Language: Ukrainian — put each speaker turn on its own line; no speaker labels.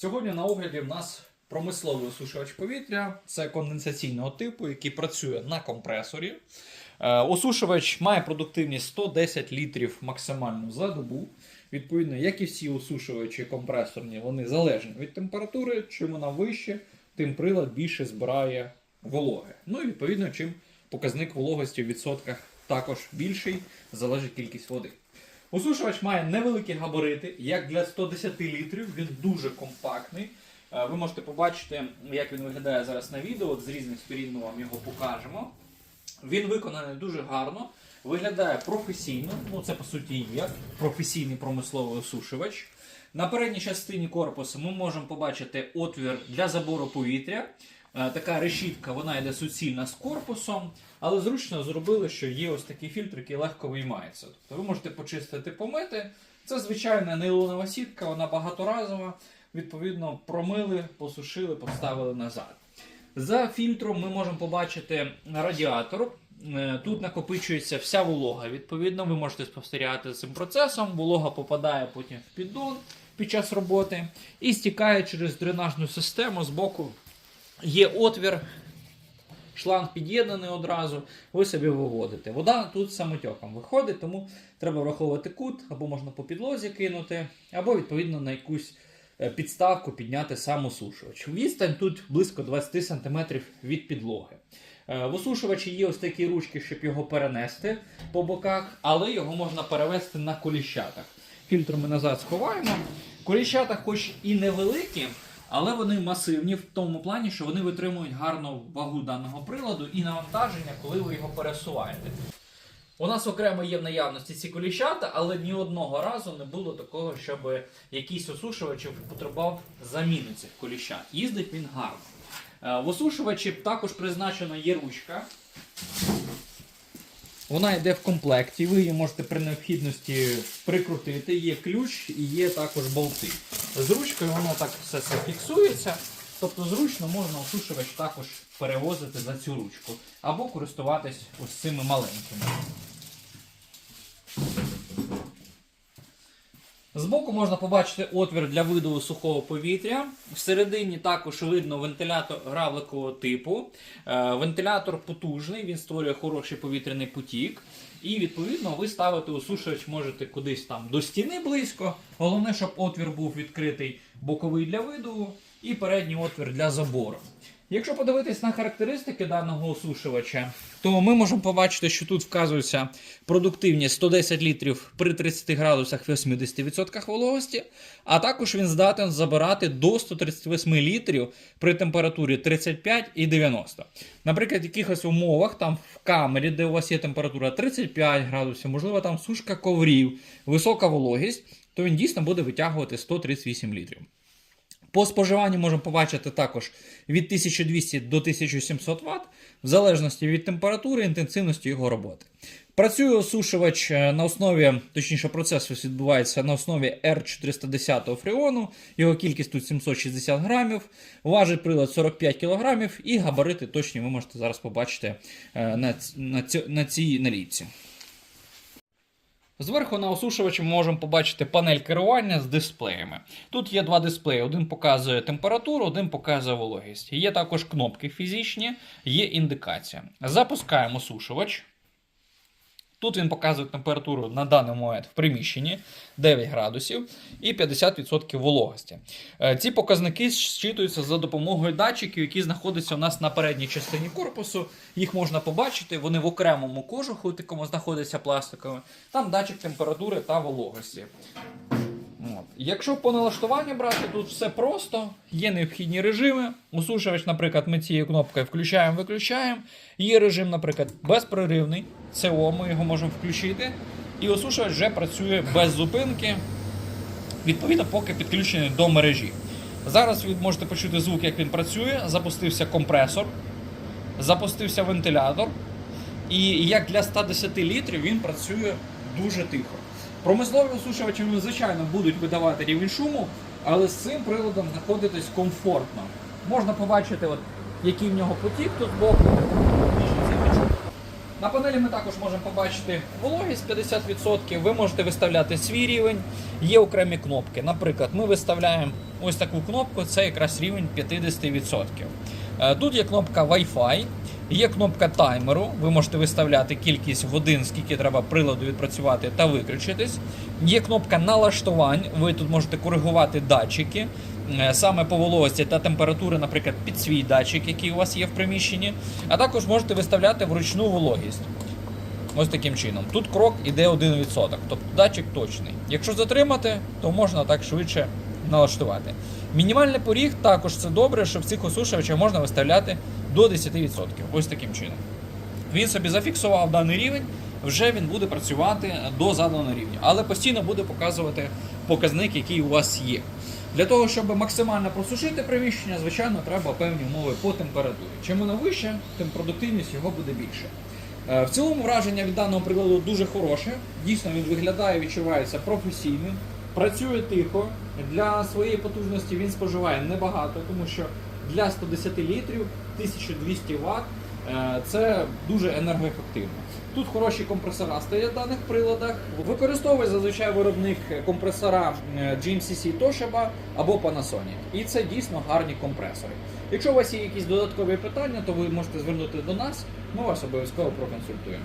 Сьогодні на огляді в нас промисловий осушувач повітря. Це конденсаційного типу, який працює на компресорі. Е, Осушувач має продуктивність 110 літрів максимально за добу. Відповідно, як і всі осушувачі компресорні, вони залежні від температури. Чим вона вище, тим прилад більше збирає вологи. Ну і відповідно, чим показник вологості в відсотках також більший, залежить кількість води. Осушувач має невеликі габарити, як для 110 літрів, він дуже компактний. Е, Ви можете побачити, як він виглядає зараз на відео. От з різних сторін ми вам його покажемо. Він виконаний дуже гарно, виглядає професійно. Ну, це по суті і є професійний промисловий осушувач. На передній частині корпусу ми можемо побачити отвір для забору повітря. Е, Така решітка, вона йде суцільна з корпусом, але зручно зробили, що є ось такий фільтр, який легко виймається. Тобто ви можете почистити, помити. Це звичайна нейлонова сітка, вона багаторазова. Відповідно, промили, посушили, поставили назад. За фільтром ми можемо побачити радіатор. Е, Тут накопичується вся волога. Відповідно, ви можете спостерігати за цим процесом. Волога попадає потім в піддон під час роботи і стікає через дренажну систему з боку. Є отвір, шланг під'єднаний одразу, ви собі виводите. Вода тут самотьоком виходить, тому треба враховувати кут, або можна по підлозі кинути, або відповідно на якусь е, підставку підняти сам осушувач. Відстань тут близько 20 см від підлоги. Е, В осушувачі є ось такі ручки, щоб його перенести по боках, але його можна перевести на коліщатах. Фільтр ми назад сховаємо. Коліщата, хоч і невеликі, але вони масивні в тому плані, що вони витримують гарну вагу даного приладу і навантаження, коли ви його пересуваєте. У нас окремо є в наявності ці коліщата, але ні одного разу не було такого, щоб якийсь осушувач потребував заміни цих коліщат. Їздить він гарно. Е, В осушувачі також призначена є ручка. Вона йде в комплекті, ви її можете при необхідності прикрутити. Є ключ і є також болти. З ручкою воно так все фіксується. Тобто зручно можна осушувач також перевозити за цю ручку. Або користуватись ось цими маленькими. Збоку можна побачити отвір для видову сухого повітря. Всередині також видно вентилятор гравликового типу. Е, Вентилятор потужний, він створює хороший повітряний потік. І відповідно ви ставити осушувач можете кудись там до стіни близько. Головне, щоб отвір був відкритий боковий для видову і передній отвір для забору. Якщо подивитись на характеристики даного осушувача, то ми можемо побачити, що тут вказується продуктивність 110 літрів при 30 градусах і 80% вологості, а також він здатен забирати до 138 літрів при температурі 35 і 90. Наприклад, в якихось умовах, там в камері, де у вас є температура 35 градусів, можливо, там сушка коврів, висока вологість, то він дійсно буде витягувати 138 літрів. По споживанню можемо побачити також від 1200 до 1700 Вт, в залежності від температури інтенсивності його роботи. Працює осушувач е, на основі, точніше, процес відбувається на основі R410 фреону, його кількість тут 760 грамів, важить прилад 45 кг і габарити точні ви можете зараз побачити е, на, ц- на, на цій наліпці. Зверху на осушувачі ми можемо побачити панель керування з дисплеями. Тут є два дисплеї: один показує температуру, один показує вологість. Є також кнопки фізичні, є індикація. Запускаємо осушувач. Тут він показує температуру на даний момент в приміщенні 9 градусів і 50% вологості. Е, Ці показники зчитуються за допомогою датчиків, які знаходяться у нас на передній частині корпусу. Їх можна побачити, вони в окремому кожуху, такому знаходяться пластиковими. Там датчик температури та вологості. Якщо по налаштуванню брати, тут все просто, є необхідні режими. Усушувач, наприклад, ми цією кнопкою включаємо, виключаємо. Є режим, наприклад, безперервний. СО, ми його можемо включити. І осушувач вже працює без зупинки, відповідно, поки підключений до мережі. Зараз ви можете почути звук, як він працює. Запустився компресор, запустився вентилятор. І як для 110 літрів він працює дуже тихо. Промислові осушувачі, звичайно, будуть видавати рівень шуму, але з цим приладом знаходитись комфортно. Можна побачити, от, який в нього потік тут збоку. На панелі ми також можемо побачити вологість 50%. Ви можете виставляти свій рівень. Є окремі кнопки. Наприклад, ми виставляємо ось таку кнопку, це якраз рівень 50%. Е, Тут є кнопка Wi-Fi, є кнопка таймеру. Ви можете виставляти кількість годин, скільки треба приладу відпрацювати та виключитись. Є кнопка налаштувань. Ви тут можете коригувати датчики. е, Саме по вологості та температури, наприклад, під свій датчик, який у вас є в приміщенні, а також можете виставляти вручну вологість. Ось таким чином. Тут крок іде 1%, тобто датчик точний. Якщо затримати, то можна так швидше налаштувати. Мінімальний поріг також це добре, що в цих осушувачах можна виставляти до 10%. Ось таким чином. Він собі зафіксував даний рівень, вже він буде працювати до заданого рівня, але постійно буде показувати показник, який у вас є. Для того, щоб максимально просушити приміщення, звичайно, треба певні умови по температурі. Чим воно вище, тим продуктивність його буде більше. Е, В цілому враження від даного приладу дуже хороше. Дійсно, він виглядає, відчувається професійним, працює тихо. Для своєї потужності він споживає небагато, тому що для 110 літрів 1200 Вт е, це дуже енергоефективно. Тут хороші компресора стоять в даних приладах. Використовує зазвичай виробник компресора е, GMCC Toshiba або Panasonic. І це дійсно гарні компресори. Якщо у вас є якісь додаткові питання, то ви можете звернути до нас, ми вас обов'язково проконсультуємо.